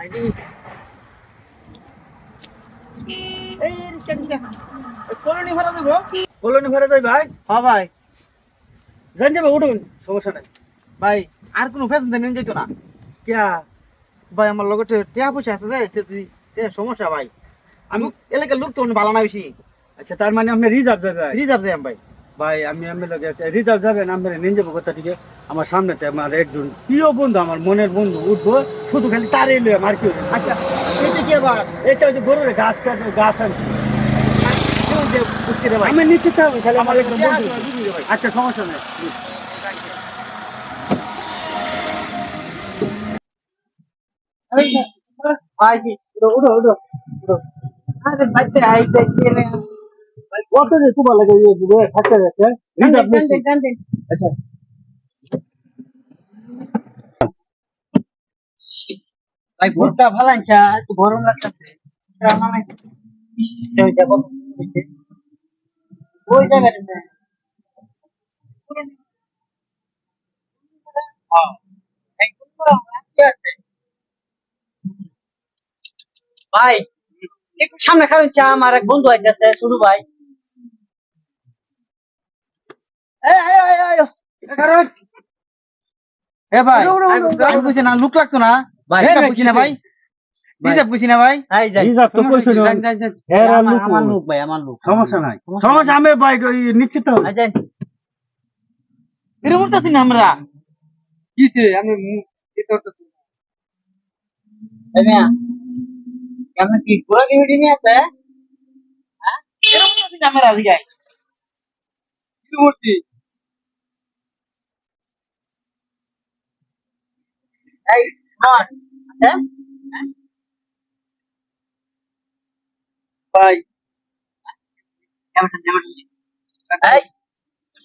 এই রিক্সা রিক্সা কলোনি ভাড়া দেবো? কলোনি ভাড়া যাই ভাই? হ্যাঁ ভাই। জান যাবে উঠুন সমস্যা নাই। ভাই আর কোনো ফ্যাশন যেত না। কিয়া ভাই আমার লগে টেয়া পয়সা আছে যে তুই সমস্যা ভাই। আমি এলাকার লোক তো ভালো না বেশি। আচ্ছা তার মানে আপনি রিজার্ভ যাবে ভাই? রিজার্ভ যাই ভাই। ভাই আমি আমি লগে রিজার্ভ যাবেন আমি নিয়ে যাব কথা ঠিক আমার সামনেতে আমার একজন প্রিয় বন্ধু আমার মনের বন্ধু উঠবো। শুধু খালি তারই লয়ে মার কি হইবে। আচ্ছা এটা কি আবার এটা হচ্ছে গরুর গাছ কাটবে গাছ আনছে কেমন যে বুঝছি রে ভাই আমি নিতে চাবো খালি আমার আমার একজন টেয়া বন্ধু আছে, বুঝলি রে ভাই আচ্ছা সমস্যা নেই ভাই কি উঠো উঠো উঠো উঠো। আরে বাইতে আই দেখতে রে কত যে তোমার লাগে ইয়ে দিবে থাকতে যাচ্ছে রিজার্ভ নিচ্ছি। আচ্ছা ভাই ভোরটা ভালো আনছা একটু গরম লাগতেছে মানে ভাই একটু সামনে খাবেন চা আমার এক বন্ধু আইতেছে শুরু ভাই এ ভাই না লুক লাগতো না ভাই, এটা বুঝছি না ভাই? রিজার্ভ বুঝছি না ভাই? রিজার্ভ তো কইছো হ্যাঁ, আর লুকো। আমার লোক ভাই আমার লোক। সমস্যা নাই। সমস্যা আমি ভাই নিশ্চিত। তো আজান এরকম উঠতেছি না আমরা। কিছে আমি এটা তো এমিয়া কেমন কি? পুরা কি ভিডিও নিয়ে আছে? হ্যাঁ? এরকম উঠতেছি না আমরা আজকে। কি মূর্তি এই হ্যাঁ ভাই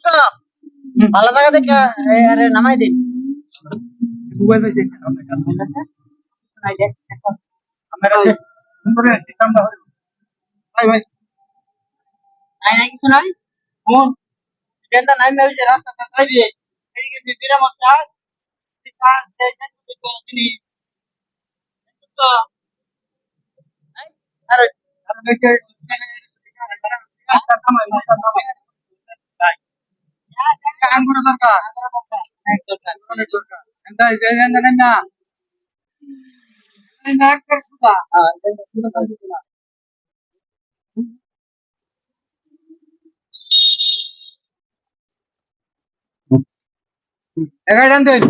তো ভালো জায়গা দেখে আরে নামাই দিন। মোবাইল ভাই ভাই নাই নাই কিছু নাই। যেটা নাই যে রাস্তা তাই দিয়ে এদিকে বিবিরা মত চাস কাজ দেয় না তুই কোন জিনিস তো একাই টানতে হবে